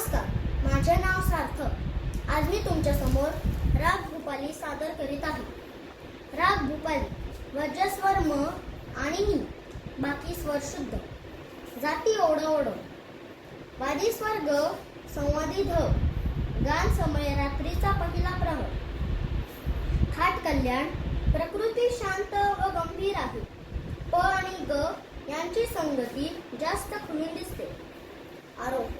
नमस्कार. माझे नाव सार्थक. आज मी तुमच्यासमोर राग भूपाली सादर करीत आहे. राग भूपाली वज्रस्वर म आणि नी बाकी स्वर शुद्ध. जाती ओढ ओढ. वादी स्वर ग संवादी ध. गान समय रात्रीचा पहिला प्रहर. खाट कल्याण प्रकृती शांत व गंभीर आहे. प आणि ग यांची संगती जास्त खुलून दिसते. आरोप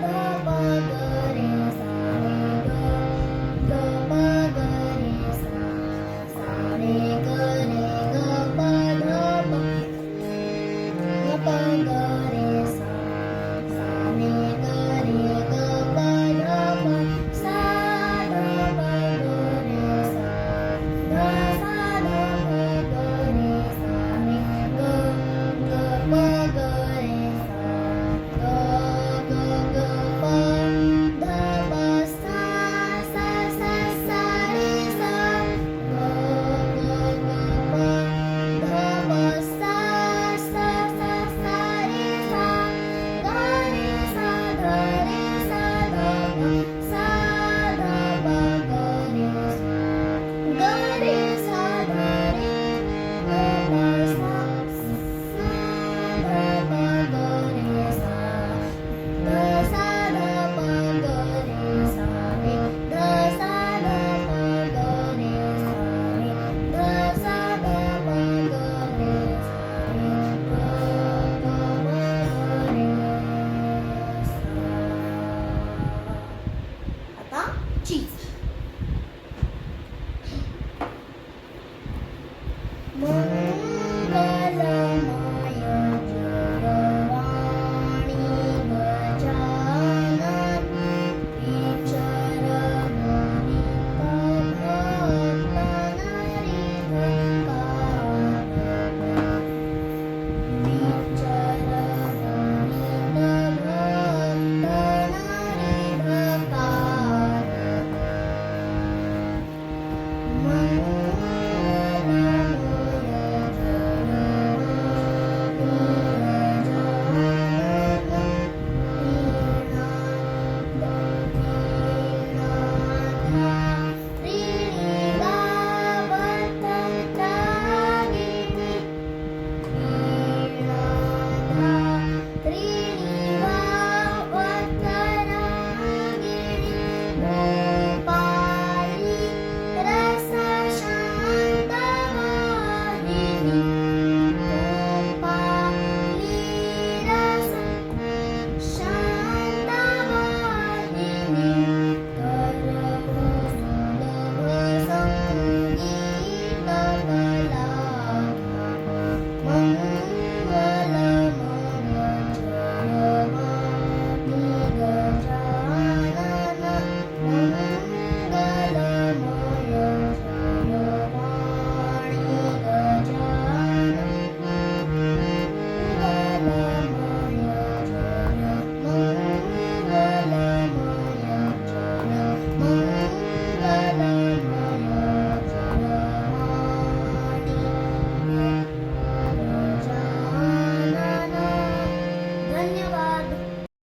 ba.